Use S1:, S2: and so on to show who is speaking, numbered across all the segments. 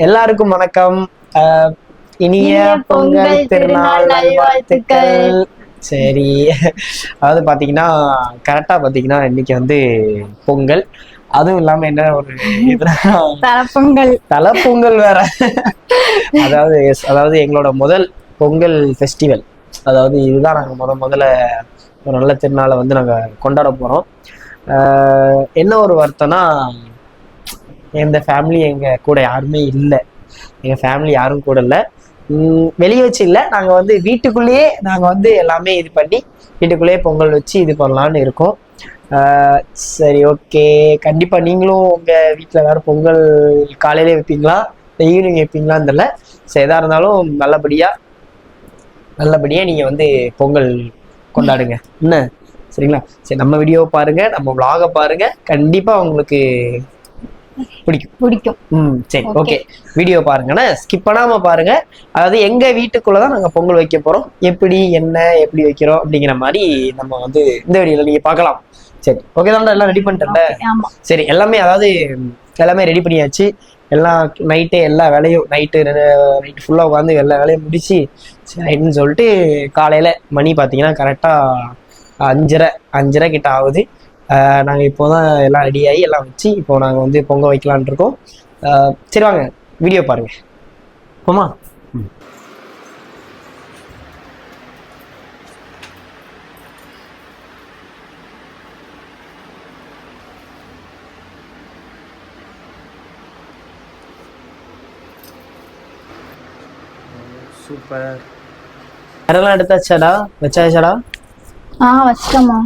S1: எல்லாருக்கும் வணக்கம். இனிய பொங்கல் திருநாள் நல்வாழ்த்துக்கள். சரி. அதாவது பாத்தீங்கன்னா கரெக்டா பாத்தீங்கன்னா இன்னைக்கு வந்து பொங்கல். அதுவும் இல்லாம என்ன ஒரு
S2: தலப்பொங்கல்.
S1: தலை பொங்கல் வேற. அதாவது அதாவது எங்களோட முதல் பொங்கல் ஃபெஸ்டிவல் அதாவது இதுதான் நாங்கள் முத முதல்ல ஒரு நல்ல திருநாளை வந்து நாங்கள் கொண்டாட போகிறோம் என்ன ஒரு வருத்தம்னா எந்த ஃபேமிலி எங்கள் கூட யாருமே இல்லை. எங்கள் ஃபேமிலி யாரும் கூட இல்லை. வெளியே வச்சு இல்லை. நாங்கள் வந்து வீட்டுக்குள்ளேயே நாங்கள் வந்து எல்லாமே இது பண்ணி வீட்டுக்குள்ளேயே பொங்கல் வச்சு இது பண்ணலான்னு இருக்கோம். சரி ஓகே கண்டிப்பாக நீங்களும் உங்கள் வீட்டில் வேறு பொங்கல் காலையிலே வைப்பீங்களா? இல்லை ஈவினிங் வைப்பீங்களான்னு தெரில சரி எதாக இருந்தாலும் நல்லபடியாக நல்லபடியாக நீங்கள் வந்து பொங்கல் கொண்டாடுங்க. என்ன? சரிங்களா? சரி நம்ம வீடியோ பாருங்கள் நம்ம vlog-அ கண்டிப்பாக உங்களுக்கு பிடிக்கும்.
S2: பிடிக்கும்.
S1: ம் சரி. ஓகே. வீடியோ பாருங்கண்ணே. ஸ்கிப் பண்ணாம பாருங்க. அதாவது எங்க வீட்டுக்குள்ள தான் நாங்க பொங்கல் வைக்க போறோம். எப்படி என்ன எப்படி வைக்கிறோம் அப்படிங்கிற மாதிரி நம்ம வந்து இந்த வீடியோல நீங்க பார்க்கலாம். சரி ஓகே தான் எல்லாம் ரெடி
S2: ஆமா.
S1: சரி எல்லாமே அதாவது எல்லாமே ரெடி பண்ணியாச்சு. எல்லாம் நைட்டே எல்லா வேலையும் நைட்டு நைட்டு ஃபுல்லாக உட்காந்து எல்லா வேலையும் முடிச்சு சரின்னு சொல்லிட்டு காலையில் மணி பார்த்தீங்கன்னா கரெக்டாக அஞ்சரை அஞ்சரை கிட்ட ஆகுது. நாங்கள் இப்போ தான் எல்லாம் ரெடி ஆகி எல்லாம் வச்சு இப்போ நாங்கள் வந்து பொங்கல் வைக்கலான் இருக்கோம். ஆஹ் சரி வாங்க வீடியோ பாருங்க. போமா சூப்பர். அதெல்லாம் எடுத்தாச்சாடா? வச்சாச்சாடா?
S2: ஆ வச்சிட்டோமா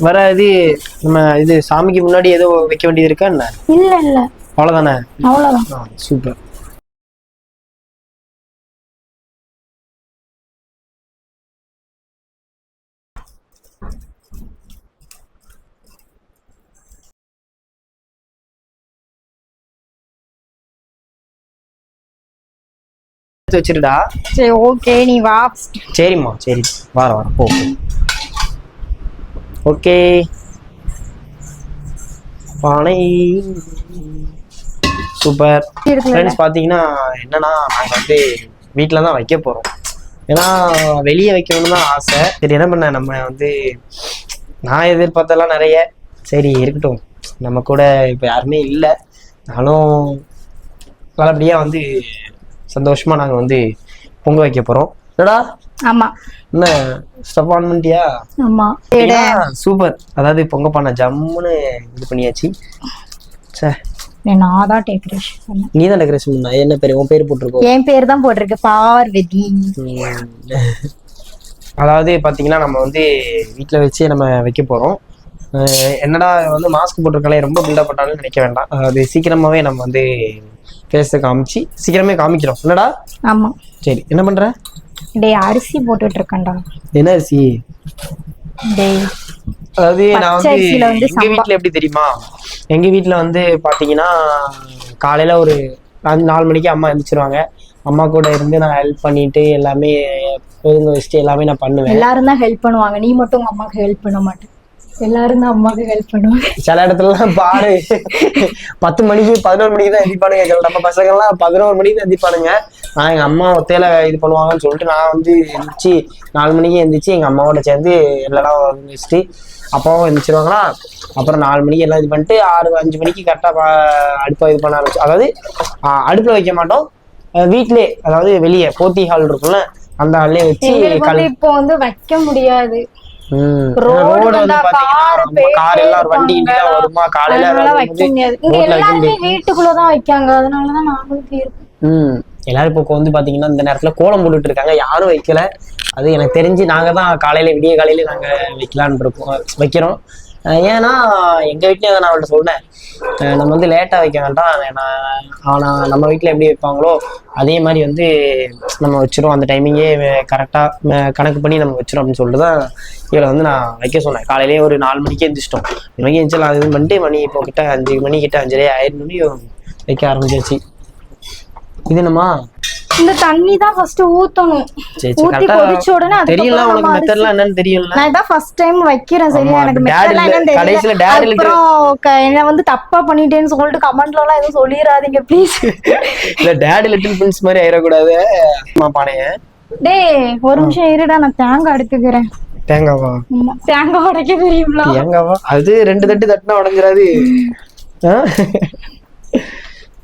S1: வர இது நம்ம இது சாமிக்கு முன்னாடி ஏதோ வைக்க வேண்டியது இருக்கா என்ன?
S2: இல்ல இல்ல.
S1: அவ்வளோதானே
S2: அவ்வளவுதான்.
S1: சூப்பர் வச்சிருடா.
S2: சரி ஓகே நீ வா.
S1: சரிம்மா சரி. வர வர போ. ஓகே. பானை. சூப்பர்? ஃப்ரெண்ட்ஸ் பார்த்தீங்கன்னா என்னன்னா நாங்கள் வந்து வீட்டில் தான் வைக்க போகிறோம் ஏன்னா வெளியே வைக்கணும்னு தான் ஆசை. சரி என்ன பண்ண? நம்ம வந்து நான் எதிர்பார்த்தெல்லாம் நிறைய. சரி இருக்கட்டும். நம்ம கூட இப்போ யாருமே இல்லை. நானும் நல்லபடியாக வந்து சந்தோஷமாக நாங்கள் வந்து பொங்க வைக்க போகிறோம் என்னடா?
S2: ஆமா.
S1: என்ன ஸ்டப் ஆன் பண்ணிட்டியா
S2: ஆமா
S1: சூப்பர். அதாவது பொங்க பண்ண ஜம்முன்னு இது பண்ணியாச்சு. சே
S2: நான் தான் டெக்கரேஷன் பண்ணேன்.
S1: நீ தான் டெக்கரேஷன் பண்ண? என்ன பேர்? உன் பேர் போட்டிருக்கோம்
S2: என் பேர் தான் போட்டிருக்கு பார்வதி.
S1: அதாவது பார்த்தீங்கன்னா நம்ம வந்து வீட்டில் வச்சு நம்ம வைக்க போகிறோம் என்னடா வந்து மாஸ்க் போட்டிருக்கலே ரொம்ப பில்டப் பண்ணாலும் நினைக்க வேண்டாம். அது சீக்கிரமாகவே நம்ம வந்து ஃபேஸை காமிச்சு சீக்கிரமே காமிக்கிறோம். என்னடா?
S2: ஆமா.
S1: சரி என்ன பண்ணுற
S2: டேய் அரிசி போட்டுட்டு இருக்கேன்டா
S1: என்ன அரிசி?
S2: டேய்
S1: அதாவது நான் வந்து எங்க வீட்ல எப்படி தெரியுமா? எங்க வீட்ல வந்து பாத்தீங்கன்னா காலையில ஒரு நாலு மணிக்கு அம்மா எழுந்திரிச்சிருவாங்க அம்மா கூட இருந்து நான் ஹெல்ப் பண்ணிட்டு எல்லாமே ஒதுங்க வச்சுட்டு எல்லாமே நான் பண்ணுவேன்.
S2: எல்லாரும் தான் ஹெல்ப் பண்ணுவாங்க. நீ மட்டும் உங்க அம்மாக்கு ஹெல்ப் பண்ண மாட்டே. எல்லாரும் தான் அம்மாக்கு ஹெல்ப் பண்ணுவாங்க.
S1: சில இடத்துலலாம் பாரு. பத்து மணிக்கு பதினோரு மணிக்கு தான் எந்திப்பானுங்க நம்ம பசங்கள்லாம் பதினோரு மணிக்கு தான் எந்திப்பானுங்க. நான் எங்க அம்மா ஒத்தையில இது பண்ணுவாங்கன்னு சொல்லிட்டு நான் வந்து எந்திரிச்சு நாலு மணிக்கு எந்திரிச்சு எங்க அம்மாவோட சேர்ந்து எல்லாம் வச்சுட்டு அப்பாவும் எந்திரிச்சிருவாங்களா? அப்புறம் நாலு மணிக்கு எல்லாம் இது பண்ணிட்டு ஆறு அஞ்சு மணிக்கு கரெக்டாக அடுப்பை இது பண்ண ஆரம்பிச்சு அதாவது அடுப்புல வைக்க மாட்டோம். வீட்டிலே அதாவது வெளியே போத்தி ஹால் இருக்கும்ல அந்த ஹால்லே வச்சு
S2: இப்போ வந்து வைக்க முடியாது. ரோடு
S1: வந்து பாத்தீங்கன்னா
S2: காரு
S1: எல்லாம் ஒரு வண்டி வருமா? காலையில
S2: வைக்க முடியாது. இங்க எல்லாருமே
S1: முடியாது.
S2: வீட்டுக்குள்ளதான் வைக்காங்க. அதனாலதான் நாங்களும் இருக்கோம்.
S1: ம். எல்லாரும் இப்போ வந்து பாத்தீங்கன்னா இந்த நேரத்துல கோலம் போட்டுட்டு இருக்காங்க. யாரும் வைக்கல. அது எனக்கு தெரிஞ்சு நாங்க தான் காலையில விடிய காலையில நாங்க வைக்கலான்னு இருக்கோம். வைக்கிறோம். ஏன்னா எங்க வீட்லயும் அதை நான் அவள்கிட்ட சொன்னேன் நம்ம வந்து லேட்டா வைக்க வேண்டாம். நான் ஆனா நம்ம வீட்டில் எப்படி வைப்பாங்களோ அதே மாதிரி வந்து நம்ம வச்சிரும் அந்த டைமிங்கே கரெக்டா கணக்கு பண்ணி நம்ம வச்சிரும் அப்படின்னு சொல்லிட்டு தான் இவளை வந்து நான் வைக்க சொன்னேன். காலையிலேயே ஒரு நாலு மணிக்கு எழுந்திரிச்சிட்டோம் மணிக்கு எழுந்திரிச்சு அது இது பண்ணிட்டு மணி இப்போ கிட்ட அஞ்சு மணி கிட்ட அஞ்சரை ஆயிரம் மணி வைக்க ஆரம்பிச்சாச்சு. இது என்னம்மா?
S2: இந்த தண்ணி தான் ஃபர்ஸ்ட் ஊத்தணும் ஊத்தி கொதிச்ச உடனே
S1: தெரியல உனக்கு மெத்தட்லாம் என்னன்னு தெரியல
S2: நான் இதான் ஃபர்ஸ்ட் டைம் வைக்கிறேன் சரியா? எனக்கு மெத்தட்லாம் என்னன்னு
S1: கடைசில
S2: அப்புறம் என்ன வந்து தப்பா பண்ணிட்டேன்னு சொல்லிட்டு கமெண்ட்ல எல்லாம் எதுவும் சொல்லிடாதீங்க ப்ளீஸ்
S1: இல்ல டேடி லிட்டில் பிரின்ஸ் மாதிரி ஆயிடக்கூடாது. அம்மா பானைய.
S2: டேய் ஒரு நிமிஷம் இருடா நான் தேங்காய் எடுத்துக்கிறேன்
S1: தேங்காவா?
S2: தேங்காய் உடைக்க தெரியுங்களா
S1: தேங்காவா? அது ரெண்டு தட்டு தட்டுனா உடஞ்சிராது?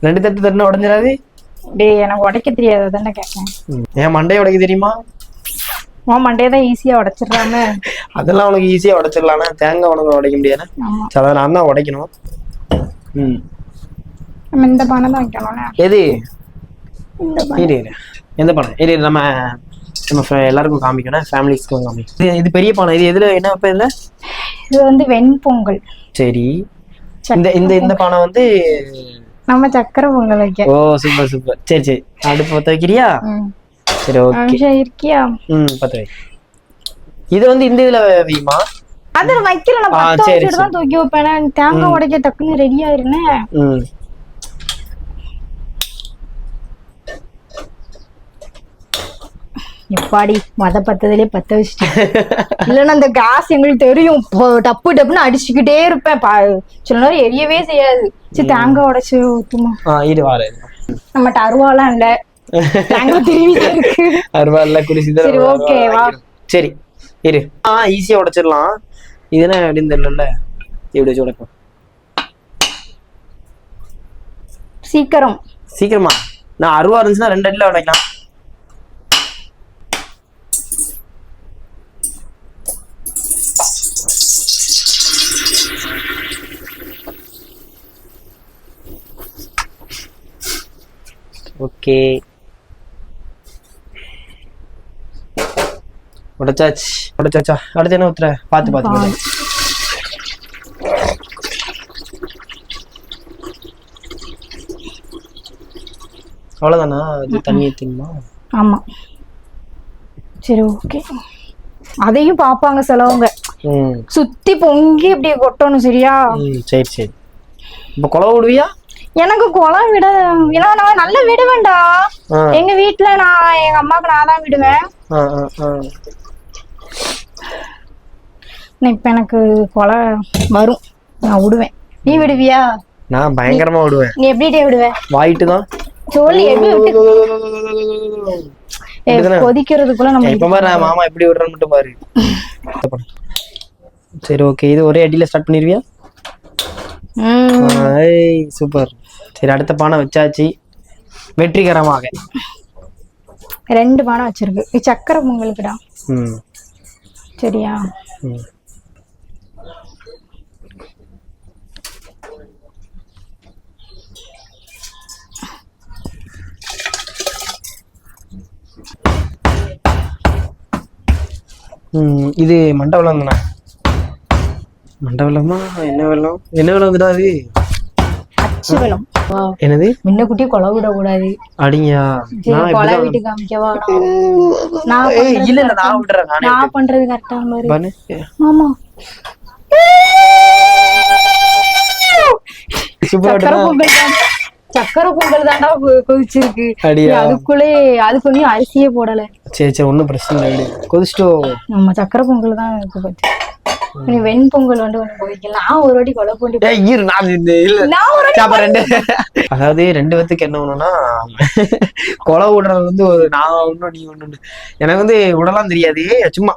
S1: ரெண்டு தட்டு தட்டுனா உடஞ்சிராது.
S2: டேய் எனக்கு உடைக்க தெரியாது தானே கேட்கேன்
S1: என் மண்டைய உடைக்க தெரியுமா?
S2: உன் மண்டையை தான் ஈஸியா உடைச்சிடுறாம
S1: அதெல்லாம் உனக்கு ஈஸியா உடைச்சிடலாம்னா தேங்காய் உனக்கு உடைக்க முடியாது
S2: ஆமா.
S1: சரி அதை நான் தான் உடைக்கணும். ம்.
S2: நம்ம இந்த பானை தான் வைக்கணும்ல.
S1: எது
S2: இந்த பானை.
S1: இரு இரு எந்த பானை? இரு நம்ம நம்ம எல்லாருக்கும் காமிக்கணும் ஃபேமிலிஸ்க்கும் காமிக்கணும். இது இது பெரிய பானை. இது எதுல என்ன வைப்ப இதுல?
S2: இது வந்து வெண்பொங்கல்.
S1: சரி. இந்த இந்த இந்த பானை வந்து
S2: நம்ம சக்கரை பொங்கல் வைக்க.
S1: ஓ சூப்பர் சூப்பர் சரி சரி. அடுப்பு பத்த வைக்கிறியா. சரி ஓகே
S2: இருக்கியா?
S1: ம் பத்த வை. இது வந்து இந்த இதுல வையுமா?
S2: அதுல வைக்கல நான் பத்த வச்சுட்டு தான் தூக்கி வைப்பேன். தேங்காய் உடைக்க டக்குன்னு ரெடி ஆயிருந்தேன் எப்பாடி மத பத்ததுலயே பத்த வச்சுட்டேன். இல்லைன்னா அந்த கேஸ் எங்களுக்கு தெரியும். டப்பு டப்புன்னு அடிச்சுக்கிட்டே இருப்பேன். பா- சில நேரம் எரியவே செய்யாது. சரி தேங்காய் உடைச்சு ஊத்துமா? நம்மகிட்ட அருவாலாம் இல்ல. தேங்காய் திரும்பி இருக்கு.
S1: அருவாள்ல குடிசி
S2: சரி, okay, வா.
S1: சரி இரு. ஆ ஈஸியா உடைச்சிடலாம். இதுனா எப்படின்னு தெரியல இப்படி வச்சு உடைப்போம்?
S2: சீக்கிரம்.
S1: சீக்கிரமா? நான் அருவா இருந்துச்சுன்னா ரெண்டு அடியில உடைக்கலாம். ஓகே. உடைச்சாச்சு. உடைச்சாச்சா? அடுத்து என்ன ஊத்துற? பார்த்து பார்த்து. அவ்வளவுதானா? அது தண்ணி ஊத்தினுமா?
S2: ஆமா. சரி ஓகே. அதையும் பாப்பாங்க சிலவங்க. சுத்தி பொங்கி இப்படியே கொட்டணும் சரியா?
S1: சரி சரி. இப்போ குழவை விடுவியா?
S2: எனக்கு குளம் விட ஏன்னா நான் நல்லா விடுவேன்டா. எங்க வீட்ல நான் எங்க அம்மாவுக்கு நான் தான் விடுவேன். இப்ப எனக்கு கொலை வரும். நான் விடுவேன். நீ விடுவியா?
S1: நான் பயங்கரமா விடுவேன்.
S2: நீ எப்படி விடுவ?
S1: வாயிட்டு தான்.
S2: சொல்லி எப்படி? கொதிக்கிறதுக்குள்ள நம்ம
S1: இப்ப பாரு மாமா எப்படி விடுறேன்னு மட்டும் பாரு. சரி ஓகே இது ஒரே அடியில ஸ்டார்ட் பண்ணிருவியா? சூப்பர் சரி அடுத்த பானை வச்சாச்சு. வெற்றிகரமாக.
S2: ரெண்டு பானை வச்சிருக்கு. சக்கரை பொங்கலுக்குடா சரியா?
S1: இது மண்டபம் தானே? மண்டபமா என்ன வெள்ளம்? என்ன வெள்ளம் அது
S2: அச்சு வெள்ளம்.
S1: என்னது?
S2: முன்னக்குட்டி கொலை விடக்கூடாது.
S1: அடிங்கயா?
S2: சரி
S1: நான்
S2: கொலை வீட்டு காமிக்கவா நான்
S1: இல்ல இல்ல நான் விடுறேன் நானே
S2: நான் பண்றது கரெக்டா மாதிரி
S1: பண்ணு.
S2: ஆமா சக்கரை பொங்கல் கொ- கொதிச்சிருக்கு. அதுக்குள்ளே அதுக்கு ஒன்னும் அரிசியே போடல.
S1: சரி சரி ஒன்றும் பிரச்சனை இல்லை விடு. கொதிச்சிட்டோ
S2: நம்ம சக்கரை பொங்கல் தான் இருக்கு பத்தி. நீ வெண் பொங்கல் வந்து ஒண்ணு போய்க்கலாம் நான் ஒரு வாட்டி கொலை
S1: ஏய் இரு நான் இல்ல.
S2: நான் ஒரு
S1: ரெண்டு. அதாவது ரெண்டு பேத்துக்கு என்ன ஒண்ணுன்னா கொலை விடுறது வந்து ஒரு நான் ஒண்ணு நீ ஒண்ணு எனக்கு வந்து விடலாம் தெரியாது சும்மா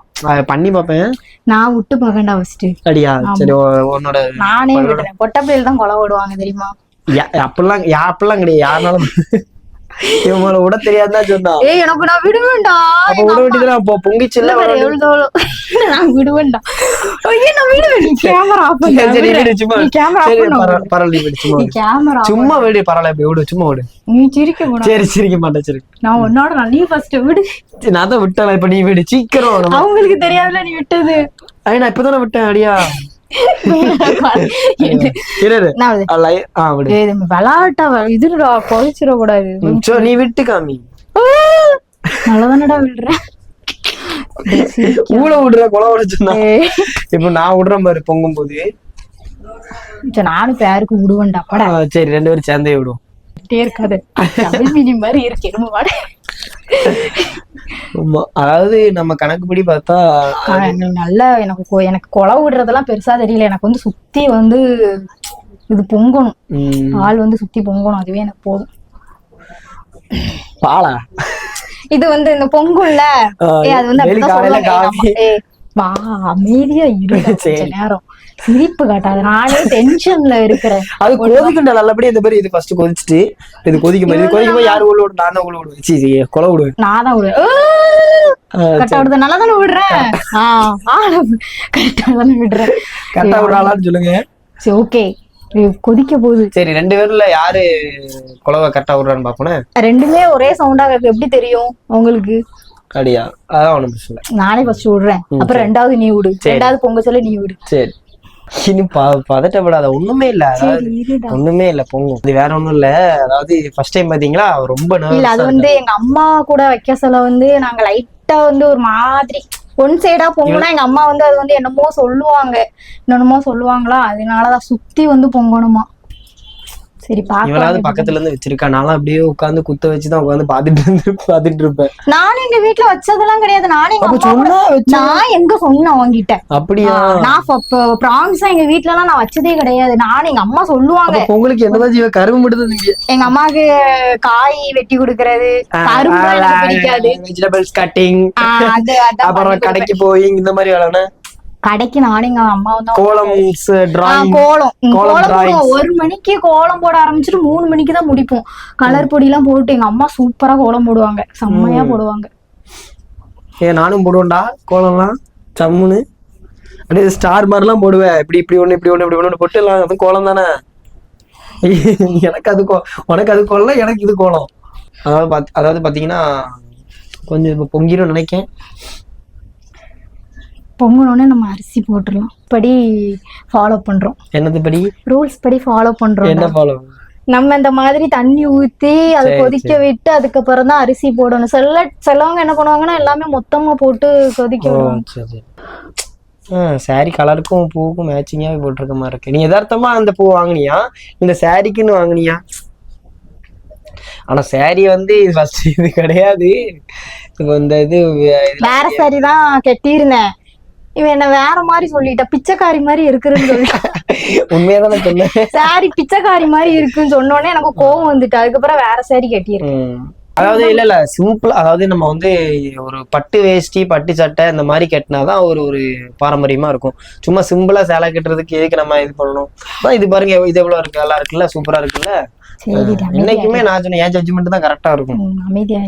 S1: பண்ணி பார்ப்பேன்.
S2: நான் விட்டு பார்க்கண்டா ஃபர்ஸ்ட்
S1: அடியா சரி உன்னோட
S2: நானே விடுறேன் பொட்டை பிள்ளைகள் தான் கொலை விடுவாங்க தெரியுமா?
S1: அப்படிலாம் யா அப்படிலாம் கிடையாது. யாருனாலும் இவங்கள விட தெரியாதுதான் சொன்னா
S2: ஏய் எனக்கு நான் விடுவேன்டா.
S1: அப்ப விட வேண்டியதுனா அப்போ பொங்கிச்சுல்ல
S2: இல்ல. நான் விடுவேன்டா. ஐயோ நான் விடுவேன். கேமரா ஆஃப்
S1: சரி, விடு. சும்மா
S2: நீ கேமரா ஆஃப் பண்ணு
S1: பரவாயில்ல விடு சும்மா.
S2: கேமரா
S1: சும்மா விடு பரவாயில்ல இப்ப விடு சும்மா விடு.
S2: நீ சிரிக்க கூடாது.
S1: சரி சிரிக்க மாட்டேன் சரி.
S2: நான் உன்னோட நான் நீ ஃபர்ஸ்ட் விடு.
S1: நான் தான் விட்டேன் இப்ப நீ விடு சீக்கிரம்.
S2: அவங்களுக்கு தெரியாதுல நீ விட்டது.
S1: ஐய், நான் இப்பதானே விட்டேன் அடியா.
S2: விளையாட்டா இதுடா கொதிச்சிட கூடாது
S1: நீ விட்டு காமி.
S2: நல்லதானடா விடுறேன்
S1: ஊழ விடுற கொலை விடுச்சுன்னா
S2: ஏய்,
S1: இப்ப நான் விடுறேன் பாரு பொங்கும் போது
S2: நானும் பேருக்கு விடுவேன்டா பட.
S1: ஆ, சரி ரெண்டு பேரும் சேர்ந்தே விடுவோம்.
S2: இருக்காது. மாதிரி இருக்கு
S1: அதாவது நம்ம கணக்குப்படி பார்த்தா
S2: நல்லா எனக்கு எனக்கு குழவு விடுறதெல்லாம் பெருசா தெரியல. எனக்கு வந்து சுத்தி வந்து இது பொங்கணும். ஆள் வந்து சுத்தி பொங்கணும். அதுவே எனக்கு போதும்.
S1: பாலா?
S2: இது வந்து இந்த பொங்குல்ல. அது வந்து அமைதியா இரு. கொஞ்ச
S1: சரி.
S2: நேரம். சிரிப்பு காட்டாத நானே டென்ஷன்ல இருக்கிறேன்.
S1: அது கொதிக்கண்ட நல்லபடியா இந்த மாதிரி இது ஃபர்ஸ்ட் கொதிச்சுட்டு இது கொதிக்கும் போது கொதிக்கும் போது யாரு உள்ள விடும் நான் தான் உள்ள விடுவேன் சீ கொலை விடுவேன்
S2: நான் தான் விடுவேன் கரெக்டா விடுறது நல்லா தானே விடுறேன் கரெக்டா தானே விடுறேன்
S1: கரெக்டா விடுறாளான்னு சொல்லுங்க.
S2: சரி ஓகே. கொதிக்க போகுது.
S1: சரி ரெண்டு பேர்ல யாரு குலவை கரெக்டா விடுறான்னு பாப்போனே
S2: ரெண்டுமே ஒரே சவுண்டா இருக்கு எப்படி தெரியும் உங்களுக்கு?
S1: அப்படியா அதான் ஒண்ணும் பிரச்சனை.
S2: நானே ஃபர்ஸ்ட் விடுறேன் அப்புறம் ரெண்டாவது நீ விடு ரெண்டாவது பொங்க சொல்ல நீ விடு
S1: சரி. இனி ப பதட்டப்படாத. ஒண்ணுமே இல்ல. ஒண்ணுமே இல்ல. பொங்கும் இது வேற ஒண்ணும் இல்ல. அதாவது ஃபர்ஸ்ட் டைம் பாத்தீங்களா? ரொம்ப
S2: இல்ல அது வந்து எங்க அம்மா கூட வைக்க சொல்ல வந்து நாங்க லைட்டா வந்து ஒரு மாதிரி ஒன் சைடா பொங்கனா எங்க அம்மா வந்து அது வந்து என்னமோ சொல்லுவாங்க. என்னென்னமோ சொல்லுவாங்களா? அதனாலதான் சுத்தி வந்து பொங்கணுமா? சரி பாக்கலாம்
S1: பக்கத்துல இருந்து வச்சிருக்கா. நானும் அப்படியே உட்காந்து குத்த வச்சுதான் உட்காந்து பாத்துட்டு இருந்து பாத்துட்டு இருப்பேன்.
S2: நானும் எங்க வீட்டுல வச்சதெல்லாம் கிடையாது. நானும் எங்க
S1: சொன்னா
S2: நான் எங்க சொன்னேன் உங்ககிட்ட
S1: அப்படியா?
S2: நான் ப்ராங்ஸா எங்க வீட்ல எல்லாம் நான் வச்சதே கிடையாது. நானும் எங்க அம்மா சொல்லுவாங்க.
S1: பொங்கலுக்கு என்னதான் ஜீவ கரும்பு மட்டும்
S2: எங்க அம்மாக்கு காய் வெட்டி கொடுக்கறது. கரும்பு பிடிக்காது.
S1: வெஜிடபிள்ஸ் கட்டிங் அப்புறம். கடைக்கு போய் இந்த மாதிரி வேலை
S2: கடைக்கு நானும் எங்க அம்மாவும் தான்
S1: கோலம்ஸ்
S2: ஆ,
S1: டிராயிங்
S2: கோலம்
S1: கோலம்
S2: கோலம் ஒரு மணிக்கு கோலம் போட ஆரம்பிச்சுட்டு மூணு மணிக்கு தான் முடிப்போம். கலர் பொடி எல்லாம் போட்டு எங்க அம்மா சூப்பரா கோலம் போடுவாங்க. செம்மையா போடுவாங்க.
S1: ஏ நானும் போடுவேன்டா கோலம்லாம். சம்முன்னு அப்படியே ஸ்டார் மாதிரிலாம் போடுவேன். இப்படி இப்படி ஒண்ணு இப்படி ஒண்ணு இப்படி ஒண்ணு போட்டு எல்லாம் அது கோலம் தானே? எனக்கு அது கோ உனக்கு அது கோலம் எனக்கு இது கோலம். அதாவது பாத் அதாவது பாத்தீங்கன்னா கொஞ்சம் இப்போ பொங்கிடும் நினைக்கேன்.
S2: பொங்கலோடனே நம்ம அரிசி போட்டுடலாம் படி ஃபாலோ பண்றோம்.
S1: என்னது படி?
S2: ரூல்ஸ் படி ஃபாலோ பண்றோம்.
S1: என்ன ஃபாலோ
S2: நம்ம இந்த மாதிரி தண்ணி ஊத்தி அதை கொதிக்க விட்டு அதுக்கப்புறம் தான் அரிசி போடணும். சில சிலவங்க என்ன பண்ணுவாங்கன்னா எல்லாமே மொத்தமா போட்டு கொதிக்க விடுவாங்க.
S1: சரி கலருக்கும் பூவுக்கும் மேட்சிங்காகவே போட்டிருக்க மாதிரி இருக்கு. நீ யதார்த்தமா அந்த பூ வாங்குனியா? இந்த சாரிக்குன்னு வாங்குனியா? ஆனா சாரி வந்து இது ஃபர்ஸ்ட் இது கிடையாது. இப்போ இந்த இது-
S2: வேற சாரி தான் கட்டியிருந்தேன். இவன் என்ன வேற மாதிரி சொல்லிட்டா பிச்சைக்காரி மாதிரி இருக்குன்னு சொல்லிட்டா
S1: உண்மையா தானே சொன்னேன்.
S2: சாரி பிச்சைக்காரி மாதிரி இருக்குன்னு சொன்னோடனே எனக்கு கோவம் வந்துட்டு அதுக்கப்புறம் வேற சாரி கட்டியிருக்கேன்.
S1: அதாவது இல்ல இல்ல சிம்பிளா அதாவது நம்ம வந்து ஒரு பட்டு வேஷ்டி பட்டு சட்டை இந்த மாதிரி கட்டினாதான் ஒரு ஒரு பாரம்பரியமா இருக்கும். சும்மா சிம்பிளா சேலை கட்டுறதுக்கு எதுக்கு நம்ம இது பண்ணணும்? அதான் இது பாருங்க இது எவ்வளவு இருக்கு நல்லா இருக்குல்ல சூப்பரா இருக்குல்ல?
S2: சரிடா
S1: இன்னைக்குமே நான் சொன்னேன் என் ஜட்ஜ்மெண்ட் தான் கரெக்டா இருக்கும்.
S2: அமைதியா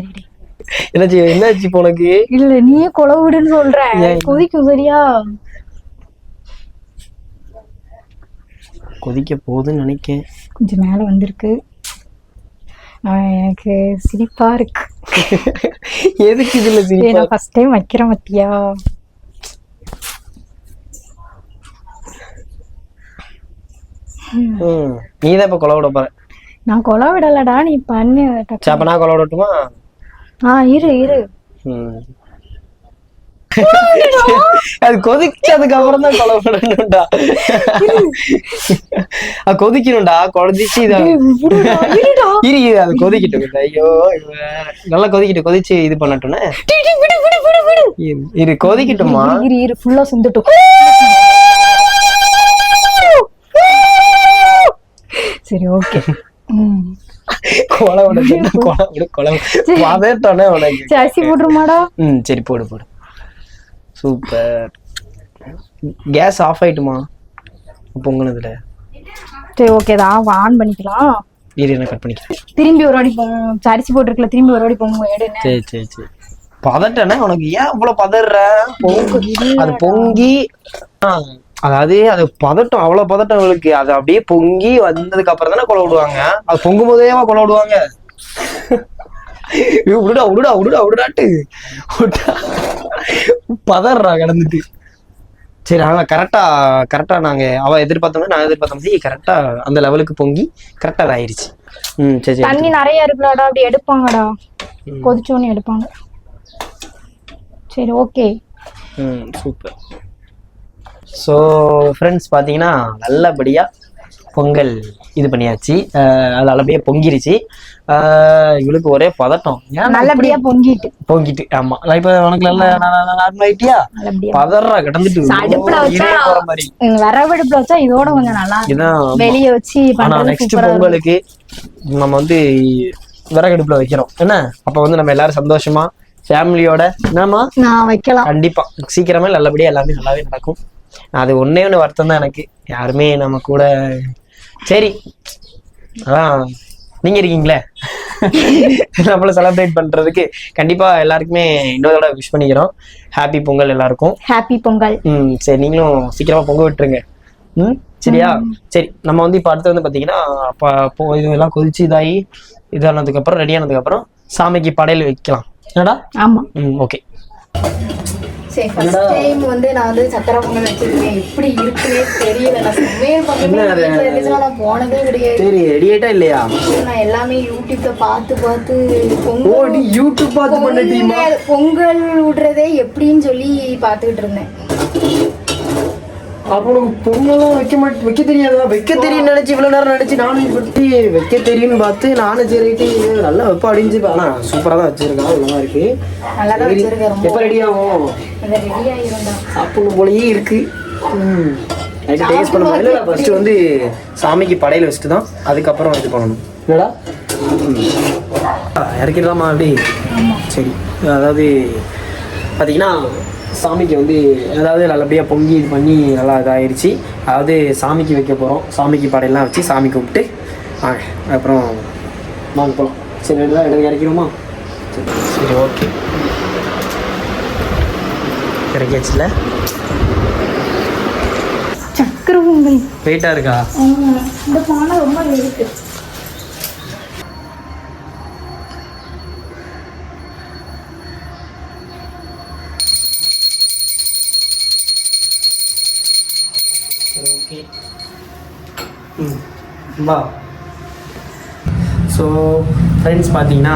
S1: என்னாச்சு என்னாச்சு இப்போ உனக்கு?
S2: இல்ல நீயே கொலவுடுன்னு சொல்ற? கொதிக்கும் சரியா?
S1: கொதிக்க போகுதுன்னு நினைக்கேன்.
S2: கொஞ்சம் மேல வந்திருக்கு. எனக்கு சிரிப்பா இருக்கு.
S1: எதுக்கு இதுல சிரிப்பா?
S2: ஃபர்ஸ்ட் டைம் வைக்கிறேன் பத்தியா
S1: ம். நீதான் இப்ப கொலை விட போற.
S2: நான் கொலை விடலடா நீ பண்ணு.
S1: அப்ப நான் கொலை விடட்டுமா?
S2: ஆ இரு இரு.
S1: அது கொதிச்சதுக்கு அப்புறம் தான் கொலை விடணும்டா அது கொதிக்கணும்டா. கொதிச்சு. இரு இரு, அது கொதிக்கட்டும். ஐயோ. நல்லா கொதிக்கட்டும். கொதிச்சு இது பண்ணட்டும்னே. இரு, கொதிக்கட்டுமா
S2: இரு, இரு ஃபுல்லா சுந்துட்டும். சரி ஓகே ம்.
S1: கொலை சொன்னா கொலை விடு கொலை விடு. பதட்டம்னே உனக்கு.
S2: சரி அரிசி போட்டுருமாடா?
S1: ம் சரி போடு போடு. சூப்பர். கேஸ் ஆஃப் ஆயிட்டுமா? பொங்குனதுல.
S2: சரி ஓகே தான். ஆன் பண்ணிக்கலாம்.
S1: இரு என்ன கட் பண்ணிக்கிறேன்.
S2: திரும்பி ஒரு வாடி போங்க அரிசி போட்டிருக்கல திரும்பி ஒரு வாடி போங்க எடுன்னு
S1: சரி சரி சரி. பதட்டனே உனக்கு. ஏன் இவ்வளவு பதற பொங்கு. அது பொங்கி ஆ, அதாவது அது பதட்டம் அவ்வளவு பதட்டம் அவளுக்கு அது அப்படியே பொங்கி வந்ததுக்கு அப்புறம் தானே கொலை விடுவாங்க. அது பொங்கும் போதேவா கொலை விடுவாங்க? விடுடா விடுடா விடுடா விடுடாட்டு விட்டா. பதறா கிடந்துட்டு. சரி அவன் கரெக்டா கரெக்டா நாங்க அவ எதிர்பார்த்தோம் நான் எதிர்பார்த்த மாதிரி கரெக்டா அந்த லெவலுக்கு பொங்கி கரெக்டா ஆயிருச்சு. ம் சரி சரி.
S2: தண்ணி நிறைய இருக்குல்லடா அப்படி எடுப்பாங்கடா. கொதிச்சோன்னு எடுப்பாங்க. சரி ஓகே.
S1: ம் சூப்பர். ஸோ ஃப்ரெண்ட்ஸ் பார்த்தீங்கன்னா நல்லபடியாக பொங்கல் இது பண்ணியாச்சு. அது நல்லபடியா பொங்கிருச்சு. இவளுக்கு ஒரே பதட்டம்.
S2: நல்லபடியா பொங்கிட்டு.
S1: பொங்கிட்டு ஆமா. இப்ப உனக்கு நார்மல் ஆயிட்டியா? பதறா கிடந்துட்டு.
S2: அடுப்புல வச்சா இதோட கொஞ்சம் நல்லா வெளிய வச்சு
S1: ஆனா நெக்ஸ்ட் பொங்கலுக்கு நம்ம வந்து விறகடுப்புல வைக்கிறோம். என்ன? அப்ப வந்து நம்ம எல்லாரும் சந்தோஷமா ஃபேமிலியோட என்னமா
S2: நான் வைக்கலாம்.
S1: கண்டிப்பா. சீக்கிரமே நல்லபடியா எல்லாமே நல்லாவே நடக்கும். அது ஒண்ணே ஒண்ணு வருத்தம் தான் எனக்கு. யாருமே நம்ம கூட சரி. அதான் நீங்க இருக்கீங்களே? நம்மள செலிப்ரேட் பண்றதுக்கு கண்டிப்பா எல்லாருக்குமே இன்னொரு விஷ் பண்ணிக்கிறோம். ஹாப்பி பொங்கல் எல்லாருக்கும்.
S2: ஹாப்பி பொங்கல்.
S1: ம் சரி நீங்களும் சீக்கிரமா பொங்க விட்டுருங்க. ம் சரியா? சரி நம்ம வந்து இப்போ அடுத்து வந்து பார்த்தீங்கன்னா அப்போ இதெல்லாம் கொதிச்சு இதாகி இதானதுக்கு அப்புறம் ரெடி ஆனதுக்கு அப்புறம் சாமிக்கு படையல் வைக்கலாம். என்னடா?
S2: ஆமா.
S1: ம் ஓகே
S2: சரி ஃபர்ஸ்ட் டைம் வந்து நான் வந்து சக்கரை பொங்கல் வச்சிருக்கேன். எப்படி இருக்குன்னே தெரியல. நான் சமையல் பக்கமே நான் போனதே கிடையாது.
S1: சரி இல்லையா?
S2: நான் எல்லாமே யூடியூப்ல பார்த்து பார்த்து பொங்கல்
S1: யூடியூப் பார்த்து
S2: பொங்கல் விடுறதே எப்படின்னு சொல்லி பார்த்துக்கிட்டு இருந்தேன்.
S1: அப்போ உனக்கு பொங்கலாம் வைக்க மாட்டேன் வைக்க தெரியாதா? வைக்க தெரியும் நினைச்சு இவ்வளவு நேரம் நினைச்சு நானும் பற்றி வைக்க தெரியும்னு பார்த்து நானும் சரிட்டு நல்லா வைப்பா அடிஞ்சு ஆனா சூப்பரா தான் வச்சிருக்கா நல்லா இருக்கு.
S2: வச்சிருக்கேன்
S1: எப்போ ரெடி ஆகும்? சாப்பிடணும் போலயே இருக்கு. ம். நைட்டு டேஸ்ட் பண்ண முடியல ஃபர்ஸ்ட் வந்து சாமிக்கு படையில வச்சுட்டு தான் அதுக்கப்புறம் இது பண்ணணும். என்னடா? இறக்கிடலாமா அப்படி? சரி. அதாவது பார்த்தீங்கன்னா சாமிக்கு வந்து அதாவது நல்லபடியாக பொங்கி இது பண்ணி நல்லா இதாகிடுச்சு. அதாவது சாமிக்கு வைக்க போகிறோம் சாமிக்கு படையெல்லாம் வச்சு சாமி கும்பிட்டு அப்புறம் வாங்க போகலாம் சரி இடத்துக்கு இறக்கிடுமா சரி சரி ஓகே. இறக்கியாச்சுல?
S2: சக்கரை பொங்கல்
S1: வெயிட்டாக இருக்கா.
S2: இந்த பானை ரொம்ப இருக்கு.
S1: வா ஸோ ஃப்ரெண்ட்ஸ் பார்த்தீங்கன்னா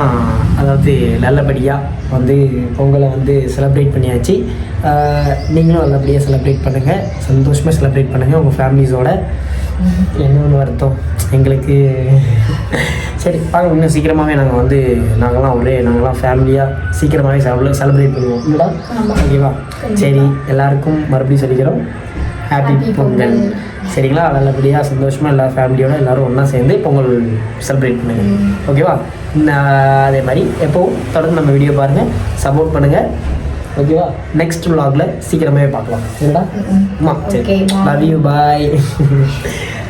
S1: அதாவது நல்லபடியாக வந்து பொங்கலை வந்து செலிப்ரேட் பண்ணியாச்சு. நீங்களும் நல்லபடியாக செலிப்ரேட் பண்ணுங்கள் சந்தோஷமாக செலிப்ரேட் பண்ணுங்கள் உங்கள் ஃபேமிலிஸோட என்ன ஒன்று வருத்தம்? எங்களுக்கு சரி வாங்க இன்னும் சீக்கிரமாகவே நாங்கள் வந்து நாங்கள்லாம் ஒரே நாங்கள்லாம் ஃபேமிலியாக சீக்கிரமாகவே செல செலிப்ரேட் பண்ணுவோம். இல்லைடா? ஓகேவா? சரி எல்லாருக்கும் மறுபடியும் சொல்லிக்கிறோம். ஹாப்பி பொங்கல். சரிங்களா? நல்லபடியாக சந்தோஷமாக எல்லா ஃபேமிலியோட எல்லாரும் ஒன்றா சேர்ந்து பொங்கல் செலிப்ரேட் பண்ணுங்க. ஓகேவா அதே மாதிரி எப்போவும் தொடர்ந்து நம்ம வீடியோ பாருங்கள் சப்போர்ட் பண்ணுங்கள் ஓகேவா நெக்ஸ்ட் vlogல சீக்கிரமே பார்க்கலாம். சரிடா? அம்மா சரி. லவ் யூ பாய்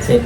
S1: சரி.